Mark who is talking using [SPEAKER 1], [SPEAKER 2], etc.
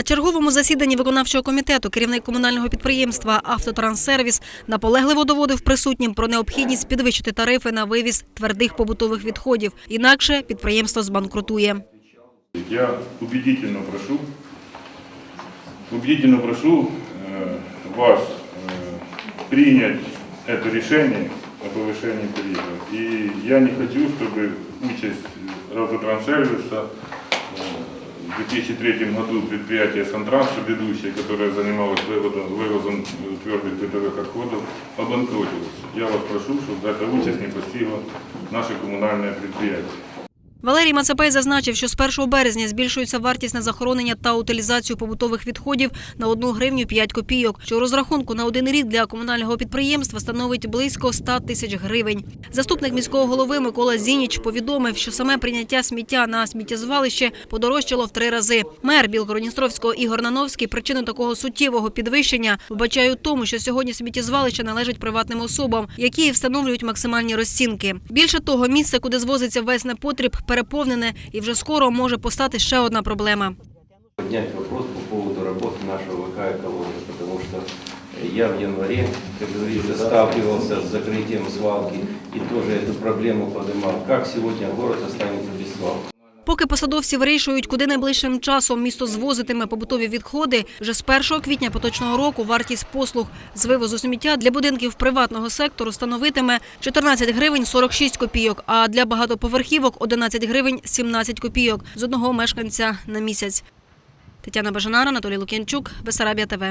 [SPEAKER 1] На черговому засіданні виконавчого комітету керівник комунального підприємства «Автотранссервіс» наполегливо доводив присутнім про необхідність підвищити тарифи на вивіз твердих побутових відходів. Інакше підприємство збанкрутує.
[SPEAKER 2] Я убедительно прошу, убедительно прошу э, вас э, принять это решение о повышении тарифов. И я не хочу, чтобы участь Рототранссервиса э, в 2003 году предприятие «Сантранс», ведущее, которое занималось выводом, вывозом э, твердых бытовых отходов, обанкротилось. Я вас прошу, чтобы эта участь не постигла наше коммунальное предприятие.
[SPEAKER 1] Валерій Мацепей зазначив, що з 1 березня збільшується вартість на захоронення та утилізацію побутових відходів на 1 гривню 5 копійок, що розрахунку на один рік для комунального підприємства становить близько 100 тисяч гривень. Заступник міського голови Микола Зініч повідомив, що саме прийняття сміття на сміттєзвалище подорожчало в три рази. Мер Білгородністровського Ігор Нановський причину такого суттєвого підвищення вбачає у тому, що сьогодні сміттєзвалище належить приватним особам, які встановлюють максимальні розцінки. Більше того, місце, куди звозиться весь непотріб, переповнене і вже скоро може постати ще одна проблема.
[SPEAKER 3] поднять вопрос по поводу работы нашего ВК «Экология», потому что я в январе, как говорится, сталкивался с закрытием свалки и тоже эту проблему поднимал. Как сегодня город останется без свалки?
[SPEAKER 1] Поки посадовці вирішують, куди найближчим часом місто звозитиме побутові відходи, вже з 1 квітня поточного року вартість послуг з вивозу сміття для будинків приватного сектору становитиме 14 гривень 46 копійок, а для багатоповерхівок 11 гривень 17 копійок з одного мешканця на місяць. Тетяна Бажанара, Анатолій Лук'янчук, Бесарабія ТВ.